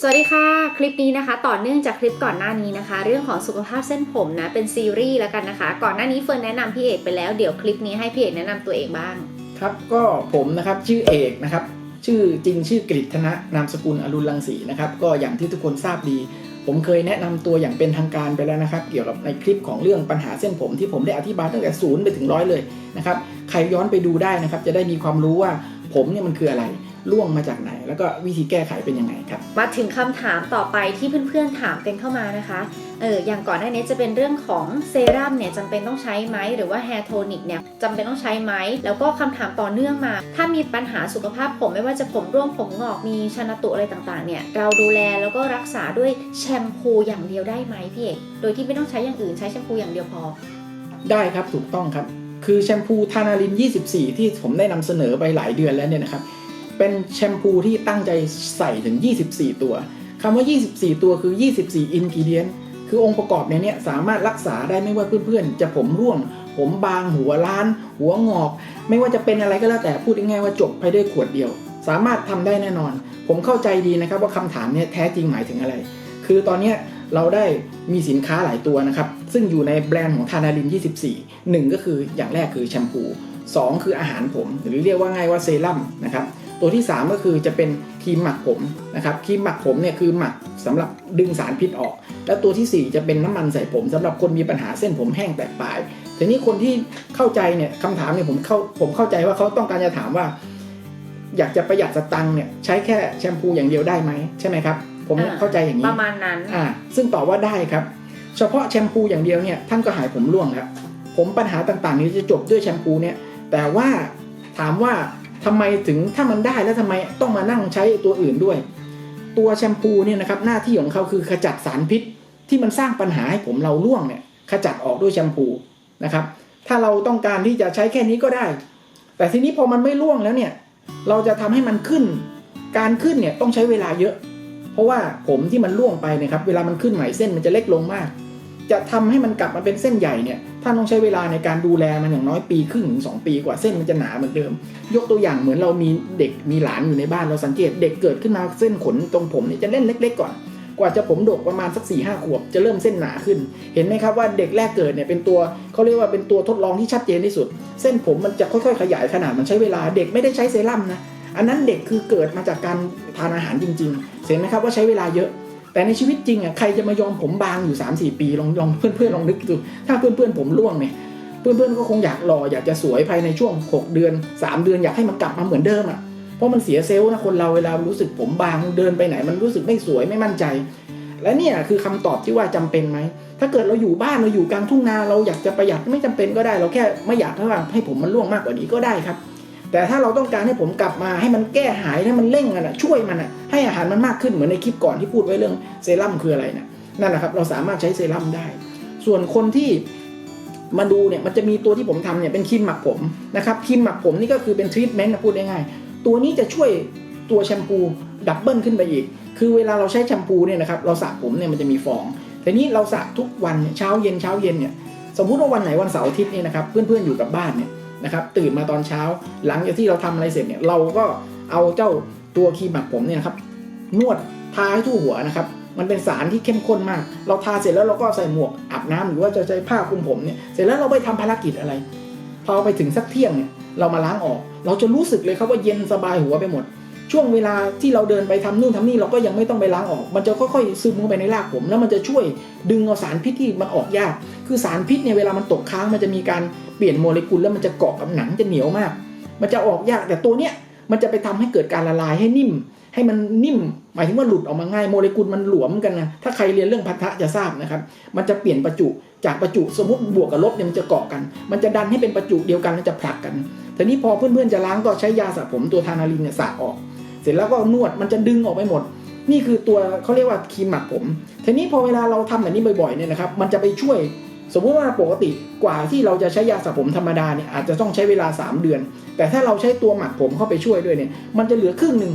สวัสดีค่ะ คลิปนี้นะคะ ต่อเนื่องจากคลิปก่อนหน้านี้นะคะ เรื่องของสุขภาพเส้นผมนะ เป็นซีรีส์แล้วกันนะคะ ก่อนหน้านี้เฟิร์นแนะนำพี่เอกไปแล้ว เดี๋ยวคลิปนี้ให้พี่เอกแนะนำตัวเองบ้าง ครับก็ผมนะครับชื่อเอกนะครับ ชื่อจริงชื่อกฤษธนะนามสกุลอรุณรังสีนะครับ ก็อย่างที่ทุกคนทราบดี ผมเคยแนะนำตัวอย่างเป็นทางการไปแล้วนะครับ เกี่ยวกับในคลิปของเรื่องปัญหาเส้นผมที่ผมได้อธิบายตั้งแต่ศูนย์ไปถึงร้อยเลยนะครับ ใครย้อนไปดูได้นะครับ จะได้มีความรู้ว่าผมเนี่ยมันคืออะไร ล่วงมาจากไหน แล้วก็วิธีแก้ไขเป็นยังไงครับ มาถึงคำถามต่อไปที่เพื่อนๆถามกันเข้ามานะคะเอออย่างก่อนหน้านี้จะเป็นเรื่องของเซรั่มเนี่ยจำเป็นต้องใช้ไหมหรือว่าแฮร์โทนิกเนี่ยจำเป็นต้องใช้ไหมแล้วก็คำถามต่อเนื่องมา ถ้ามีปัญหาสุขภาพผมไม่ว่าจะผมร่วงผมงอกมีชนตุอะไรต่างๆเนี่ยเราดูแลแล้วก็รักษาด้วยแชมพูอย่างเดียวได้ไหมพี่เอกโดยที่ไม่ต้องใช้อย่างอื่นใช้แชมพูอย่างเดียวพอ ได้ครับถูกต้องครับ คือแชมพูทานาลิน 24 ที่ผมได้นำเสนอไปหลายเดือนแล้วเนี่ยนะครับ เป็นแชมพูที่ตั้งใจใส่ถึง 24 ตัวคำว่า 24 ตัวคือ 24 อินกิเดียนคือองค์ประกอบในนี้สามารถรักษาได้ไม่ว่าเพื่อนๆ จะผมร่วง ผมบางหัวล้าน หัวงอก ไม่ว่าจะเป็นอะไรก็แล้วแต่พูดง่ายๆว่าจบไปด้วยขวดเดียว สามารถทำได้แน่นอน ผมเข้าใจดีนะครับว่าคำถามเนี้แท้จริงหมายถึงอะไร คือตอนนี้เราได้มีสินค้าหลายตัวนะครับ ซึ่งอยู่ในแบรนด์ของทานาลิน 24 1 ก็คืออย่างแรกคือแชมพู 2 คืออาหารผม หรือเรียกว่าง่ายว่าเซรั่มนะครับ ตัวที่ 3 ก็คือจะเป็นครีมหมักผมนะครับครีมหมักผมเนี่ยคือหมักสำหรับดึงสารพิษออก และตัวทีสี่4 จะเป็นน้ำมันใส่ผมสำหรับคนมีปัญหาเส้นผมแห้งแตกปลายทีนี้คนที่เข้าใจเนี่ยคำถามเนี่ยผมเข้าผมเข้าใจว่าเขาต้องการจะถามว่า อยากจะประหยัดสตังค์เนี่ยใช้แค่แชมพูอย่างเดียวได้ไหมใช่ไหมครับผมอ่าเข้าใจอย่างนี้ประมาณนั้นอ่าซึ่งตอบว่าได้ครับ เฉพาะแชมพูอย่างเดียวเนี่ยท่านก็หายผมร่วงแล้วผมปัญหาต่างๆ นี้จะจบด้วยแชมพูเนี่ยแต่ว่าถามว่า ทำไมถึงถ้ามันได้แล้วทำไมต้องมานั่งใช้ตัวอื่นด้วย ตัวแชมพูเนี่ยนะครับหน้าที่ของเขาคือขจัดสารพิษที่มันสร้างปัญหาให้ผมเราร่วงเนี่ยขจัดออกด้วยแชมพูนะครับ ถ้าเราต้องการที่จะใช้แค่นี้ก็ได้ แต่ทีนี้พอมันไม่ร่วงแล้วเนี่ยเราจะทำให้มันขึ้น การขึ้นเนี่ยต้องใช้เวลาเยอะ เพราะว่าผมที่มันร่วงไปนะครับเวลามันขึ้นใหม่เส้นมันจะเล็กลงมาก จะทำให้มันกลับมาเป็นเส้นใหญ่เนี่ยท่านต้องใช้เวลาในการดูแลมันอย่างน้อยปีครึ่งถึงสองปีกว่าเส้นมันจะหนาเหมือนเดิม ยกตัวอย่างเหมือนเรามีเด็กมีหลานอยู่ในบ้านเราสังเกตเด็กเกิดขึ้นมาเส้นขนตรงผมเนี่ยจะเล่นเล็ก ๆ ก่อน กว่าจะผมดกประมาณสัก4ี่ห้าขวบจะเริ่มเส้นหนาขึ้น เห็นไหมครับว่าเด็กแรกเกิดเนี่ยเป็นตัวเขาเรียกว่าเป็นตัวทดลองที่ชัดเจนที่สุด เส้นผมมันจะค่อยๆ ขยายขนาดมันใช้เวลาเด็กไม่ได้ใช้เซรั่มนะอันนั้นเด็กคือเกิดมาจากการทานอาหารจริง ๆ เห็นไหมครับว่าใช้เวลาเยอะ แต่ในชีวิตจริงอะใครจะมายอมผมบางอยู่3-4 ปีลองลองเพื่อนๆลองนึกดูถ้าเพื่อนๆผมร่วงเนี่ยเพื่อนๆก็คงอยากรออยากจะสวยภายในช่วง 6 เดือน 3 เดือนอยากให้มันกลับมาเหมือนเดิมอะเพราะมันเสียเซลล์นะคนเราเวลารู้สึกผมบางเดินไปไหน มันรู้สึกไม่สวยไม่มั่นใจ และเนี่ยคือคำตอบที่ว่าจำเป็นไหมถ้าเกิดเราอยู่บ้านเราอยู่กลางทุ่งนาเราอยากจะประหยัดไม่จำเป็นก็ได้ เราแค่ไม่อยากให้ว่าให้ผมมันร่วงมากกว่านี้ก็ได้ครับ แต่ถ้าเราต้องการให้ผมกลับมาให้มันแก้หายให้มันเร่งมันอะช่วยมันอะให้อาหารมันมากขึ้นเหมือนในคลิปก่อนที่พูดไว้เรื่องเซรั่มคืออะไรนะนั่นแหละครับเราสามารถใช้เซรั่มได้ ส่วนคนที่มาดูเนี่ยมันจะมีตัวที่ผมทำเนี่ยเป็นครีมหมักผมนะครับครีมหมักผมนี่ก็คือเป็นทรีทเมนต์นะพูดง่ายๆตัวนี้จะช่วยตัวแชมพูดับเบิลขึ้นไปอีก คือเวลาเราใช้แชมพูเนี่ยนะครับเราสระผมเนี่ยมันจะมีฟองแต่นี้เราสระทุกวันเช้าเย็นเช้าเย็นเนี่ยสมมุติว่าวันไหนวันเสาร์อาทิตย์เนี่ยนะครับเพื่อนๆอยู่กับบ้านเนี่ย นะครับตื่นมาตอนเช้า หลังจากที่เราทำอะไรเสร็จเนี่ยเราก็เอาเจ้าตัวครีมหมักผมเนี่ยครับนวดทาให้ทั่วหัวนะครับมันเป็นสารที่เข้มข้นมาก เราทาเสร็จแล้วเราก็ใส่หมวกอาบน้ำหรือว่าจะใช้ผ้าคลุมผมเนี่ยเสร็จแล้วเราไปทำภารกิจอะไร พอไปถึงสักเที่ยงเนี่ยเรามาล้างออก เราจะรู้สึกเลยครับว่าเย็นสบายหัวไปหมด ช่วงเวลาที่เราเดินไปทำนู่นทำนี่เราก็ยังไม่ต้องไปล้างออก มันจะค่อยๆซึมเข้าไปในรากผม แล้วมันจะช่วยดึงเอาสารพิษที่มันออกยาก คือสารพิษเนี่ยเวลามันตกค้างมันจะมีการเปลี่ยนโมเลกุลแล้วมันจะเกาะกับหนังจะเหนียวมาก มันจะออกยากแต่ตัวเนี้ยมันจะไปทำให้เกิดการละลายให้นิ่ม ให้มันนิ่ม หมายถึงว่าหลุดออกมาง่ายโมเลกุลมันหลวมกันนะถ้าใครเรียนเรื่องพันธะจะทราบนะครับ มันจะเปลี่ยนประจุจากประจุสมมติบวกกับลบเนี่ยมันจะเกาะกัน มันจะดันให้เป็นประจุเดียวกันแล้วจะผลักกันทีนี้พอเพื่อนๆจะล้างก็ใช้ยาสระผมตัวทานาลินเนี่ยสระออก เสร็จแล้วก็นวดมันจะดึงออกไปหมด นี่คือตัวเขาเรียกว่าครีมหมักผมทีนี้พอเวลาเราทำแบบนี้บ่อยๆเนี่ยนะครับมันจะไปช่วยสมมุติว่าปกติกว่าที่เราจะใช้ยาสระผมธรรมดาเนี่ยอาจจะต้องใช้เวลา 3 เดือน แต่ถ้าเราใช้ตัวหมักผมเข้าไปช่วยด้วยเนี่ยมันจะเหลือครึ่งหนึ่ง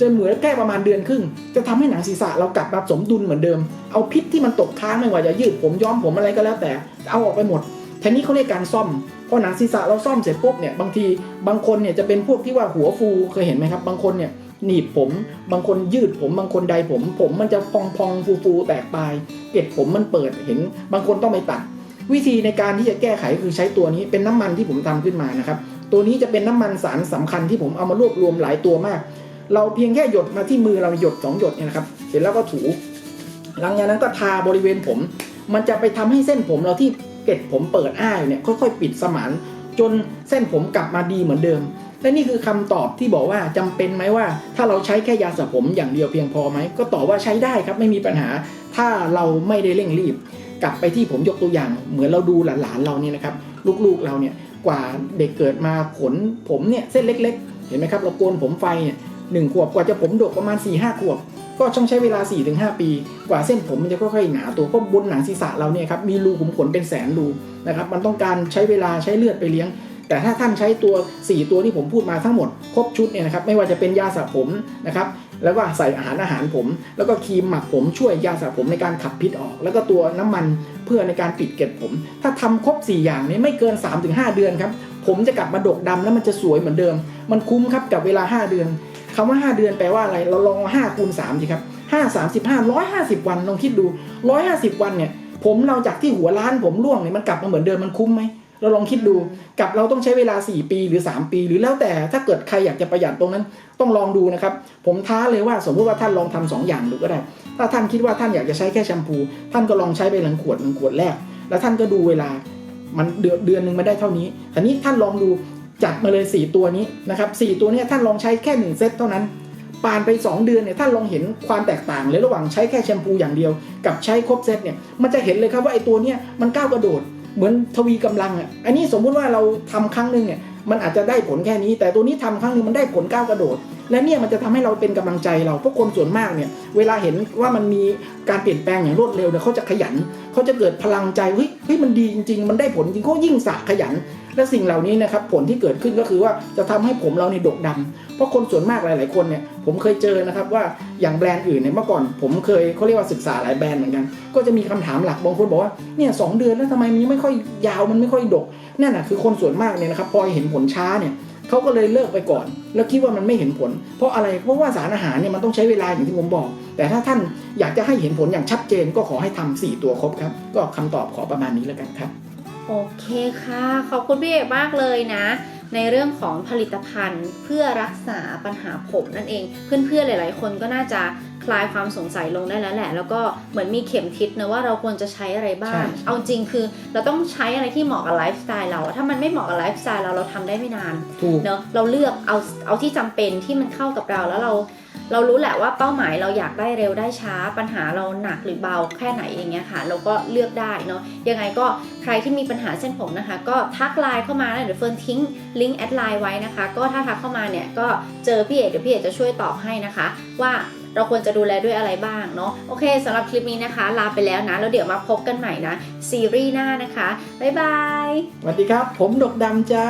จะเหลือนแค่ประมาณเดือนครึ่ง จะทำให้หนังศีรษะเรากลับมาสมดุลเหมือนเดิม เอาพิษที่มันตกค้างไม่ว่าจะยืดผมย้อมผมอะไรก็แล้วแต่เอาออกไปหมดทีนี้เขาเรียกการซ่อมพอหนังศีรษะเราซ่อมเสร็จปุ๊บเนี่ยบางทีบางคนเนี่ยจะเป็นพวกที่ว่าหัวฟูเคยเห็นไหมครับบางคนเนี่ย หนีบผม บางคนยืดผมบางคนใดผม ผมมันจะพองพองฟูฟูแตกปลายเกล็ดผมมันเปิดเห็น บางคนต้องไปตัด วิธีในการที่จะแก้ไขคือใช้ตัวนี้เป็นน้ำมันที่ผมทำขึ้นมานะครับ ตัวนี้จะเป็นน้ำมันสารสำคัญที่ผมเอามารวบรวมหลายตัวมาก เราเพียงแค่หยดมาที่มือเราหยดสองหยดเนี่ยนะครับเสร็จแล้วก็ถู หลังจากนั้นก็ทาบริเวณผม มันจะไปทำให้เส้นผมเราที่เกล็ดผมเปิดอ้าอยู่เนี่ยค่อยๆ ปิดสมานจนเส้นผมกลับมาดีเหมือนเดิม และนี่คือคำตอบที่บอกว่าจำเป็นไหมว่า ถ้าเราใช้แค่ยาสระผมอย่างเดียวเพียงพอไหมก็ตอบว่าใช้ได้ครับไม่มีปัญหา ถ้าเราไม่ได้เร่งรีบ กลับไปที่ผมยกตัวอย่าง เหมือนเราดูหลานๆเราเนี่ยนะครับลูกๆเราเนี่ยกว่าเด็กเกิดมาขนผมเนี่ยเส้นเล็ก ๆ เห็นไหมครับเราโกนผมไฟเนี่ยหนึ่งขวบกว่าจะผมดกประมาณ4ี่ห้าขวบ ก็ต้องใช้เวลา 4-5 ปี กว่าเส้นผมมันจะค่อยๆหนาตัวเพราะบนหนังศีรษะเราเนี่ยครับมีรูขุมขนเป็นแสนรูนะครับมันต้องการใช้เวลาใช้เลือดไปเลี้ยง แต่ถ้าท่านใช้ตัว 4 ตัวที่ผมพูดมาทั้งหมดครบชุดเนี่ยนะครับไม่ว่าจะเป็นยาสระผมนะครับแล้วก็ใส่อาหารอาหารผม แล้วก็ครีมหมักผมช่วยยาสระผมในการขับพิษออก แล้วก็ตัวน้ำมันเพื่อในการปิดเกล็ดผม ถ้าทำครบ 4 อย่างนี้ไม่เกิน 3-5 เดือนครับผมจะกลับมาดกดำแล้วมันจะสวยเหมือนเดิม มันคุ้มครับกับเวลา 5 เดือนคำว่า 5 เดือนแปลว่าอะไร เราลอง5คูณ3สิครับ5 35 150 วันลองคิดดู 150 วันเนี่ยผมเราจากที่หัวล้านผมร่วงเนี่ยมันกลับมาเหมือนเดิมมันคุ้มไหม เราลองคิดดูกับเราต้องใช้เวลา 4 ปีหรือ 3 ปี หรือแล้วแต่ถ้าเกิดใครอยากจะประหยัดตรงนั้น ต้องลองดูนะครับ ผมท้าเลยว่าสมมติว่าท่านลองทำสองอย่างดูก็ได้ ถ้าท่านคิดว่าท่านอยากจะใช้แค่แชมพู ท่านก็ลองใช้ไปหนึ่งขวดหนึ่งขวดแรก แล้วท่านก็ดูเวลามันเดือนเดือนหนึ่งมันได้เท่านี้ทีนี้ท่านลองดูจัดมาเลย 4 ตัวนี้นะครับสตัวนี้ท่านลองใช้แค่หนึ่งเซตเท่านั้นปานไป 2 เดือนเนี่ยท่านลองเห็นความแตกต่างเลยระหว่างใช้แค่แชมพูอย่างเดียว กับใช้ครบเซตเนี่ยมันจะเห็นเลยครับว่าไอ้ตัวเนี้ยมันก้าวกระโดด เหมือนทวีกำลังอะอันนี้สมมุติว่าเราทำครั้งหนึ่งเนี่ยมันอาจจะได้ผลแค่นี้ แต่ตัวนี้ทำครั้งหนึงมันได้ผลก้าวกระโดด และเนี่ยมันจะทำให้เราเป็นกำลังใจเราเพราะคนส่วนมากเนี่ยเวลาเห็นว่ามันมีการเปลี่ยนแปลงอย่างรวดเร็วเนี่ยเขาจะขยันเขาจะเกิดพลังใจเฮ้ยเฮ้ยมันดีจริง ๆ มันได้ผลจริงเขายิ่งสะขยัน และสิ่งเหล่านี้นะครับผลที่เกิดขึ้นก็คือว่าจะทำให้ผมเราเนี่ยดกดำเพราะคนส่วนมากหลาย ๆ คนเนี่ยผมเคยเจอนะครับว่าอย่างแบรนด์อื่นเนี่ยเมื่อก่อนผมเคยเขาเรียกว่าศึกษาหลายแบรนด์เหมือนกัน ก็จะมีคำถามหลักบางคนบอกว่าเนี่ยสองเดือนแล้วทำไมมันยังไม่ค่อยยาวมันไม่ค่อยดกนั่นน่ะคือคนส่วนมากเนี่ยนะครับพอเห็นผลช้าเนี่ย เขาก็เลยเลิกไปก่อน แล้วคิดว่ามันไม่เห็นผล เพราะอะไรเพราะว่าสารอาหารเนี่ยมันต้องใช้เวลาอย่างที่ผมบอก แต่ถ้าท่านอยากจะให้เห็นผลอย่างชัดเจนก็ขอให้ทำสี่ตัวครบครับ ก็คำตอบขอประมาณนี้แล้วกันครับ โอเคค่ะ ขอบคุณพี่เอกมากเลยนะ ในเรื่องของผลิตภัณฑ์เพื่อรักษาปัญหาผมนั่นเอง เพื่อนๆหลาย ๆ คนก็น่าจะ คลายความสงสัยลงได้แล้วแหละ แล้วก็เหมือนมีเข็มทิศนะว่าเราควรจะใช้อะไรบ้างใช่เอาจริงคือเราต้องใช้อะไรที่เหมาะกับไลฟ์สไตล์เราอะถ้ามันไม่เหมาะกับไลฟ์สไตล์เราเราทำได้ไม่นานถูกเนอะเราเลือกเอาเอาที่จำเป็นที่มันเข้ากับเราแล้วเรา เรารู้แหละว่าเป้าหมายเราอยากได้เร็วได้ช้า ปัญหาเราหนักหรือเบาแค่ไหนอย่างเงี้ยค่ะ เราก็เลือกได้เนาะยังไงก็ใครที่มีปัญหาเส้นผมนะคะ ก็ทักไลน์เข้ามานะเดี๋ยวเฟิร์นทิ้งลิงก์แอดไลน์ไว้นะคะ ก็ถ้าทักเข้ามาเนี่ยก็เจอพี่เอกเดี๋ยวพี่เอกจะช่วยตอบให้นะคะ ว่า เราควรจะดูแลด้วยอะไรบ้างเนาะโอเคสำหรับคลิปนี้นะคะ ลาไปแล้วนะแล้วเดี๋ยวมาพบกันใหม่นะซีรีส์หน้านะคะบ๊ายบายสวัสดีครับ ผมดกดำจ้า